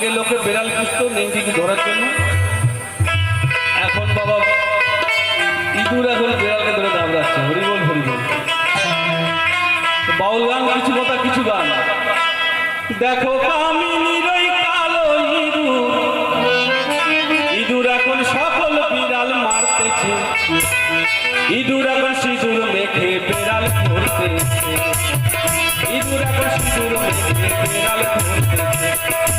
খুঁজতো নেংটিকে ধরার জন্য? এখন বাবা, ইঁদুর এখন বেড়ালকে ধরে দাবড়াচ্ছে। হরিবল হরিবল। বাউল গান, কিছু কথা, কিছু গান। দেখো কামিনীর ওই কালো ইঁদুর। এখন সকল বিড়াল মারতেছে। ইঁদুর এখন সিঁদুর মেখে বিড়াল ধরতেছে ইঁদুর এখন সিঁদুর মেখে বিড়াল ধরতেছে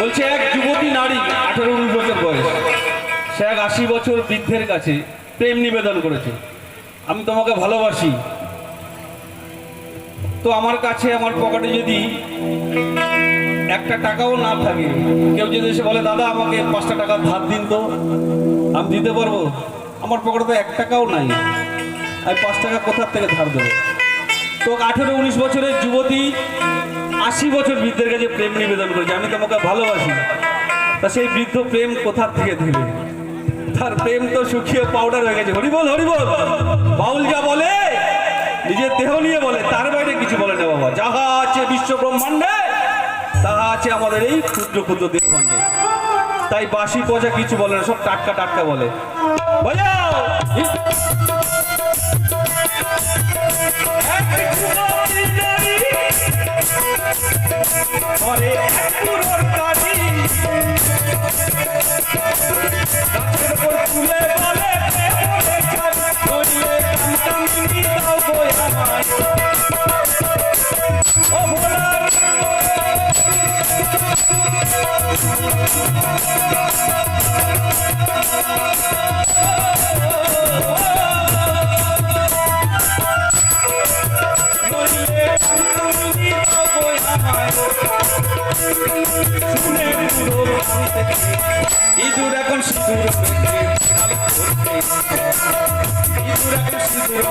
বলছে, এক যুবতী নারী, আঠারো উনিশ বছর বয়স। সে এক আশি বছর বৃদ্ধের কাছে প্রেম নিবেদন করেছে। আমি তোমাকে ভালোবাসি। তো আমার কাছে, আমার পকেটে যদি একটা টাকাও না থাকে। কেউ যদি এসে বলে, দাদা, আমাকে পাঁচটা টাকা ধার দিন তো, আমি দিতে পারব? আমার পকেটে তো এক টাকাও নাই। আমি পাঁচ টাকা কোথার থেকে ধার দেবো? তো আঠেরো উনিশ বছরের যুবতী, আশি বছর বৃদ্ধের কাছে প্রেম নিবেদন করেছে। আমি তোমাকে ভালোবাসি। তা সেই বৃদ্ধ প্রেম কোথার থেকে দিলে তার প্রেম তো শুকিয়ে পাউডার হয়ে গেছে। হরিবল হরিবল! বাউল যা বলে, নিজের দেহ নিয়ে বলে, তার বাইরে কিছু বলে না বাবা। যাহা আছে বিশ্ব ব্রহ্মাণ্ডে তাহা আছে আমাদের এই ক্ষুদ্র ক্ষুদ্র দেহখণ্ডে তাই বাসি পচা কিছু বলে না, সব টাটকা টাটকা বলে। ঘরে এক ইঁদুর এখন সিঁদুর। ইঁদুর এখন সিঁদুর।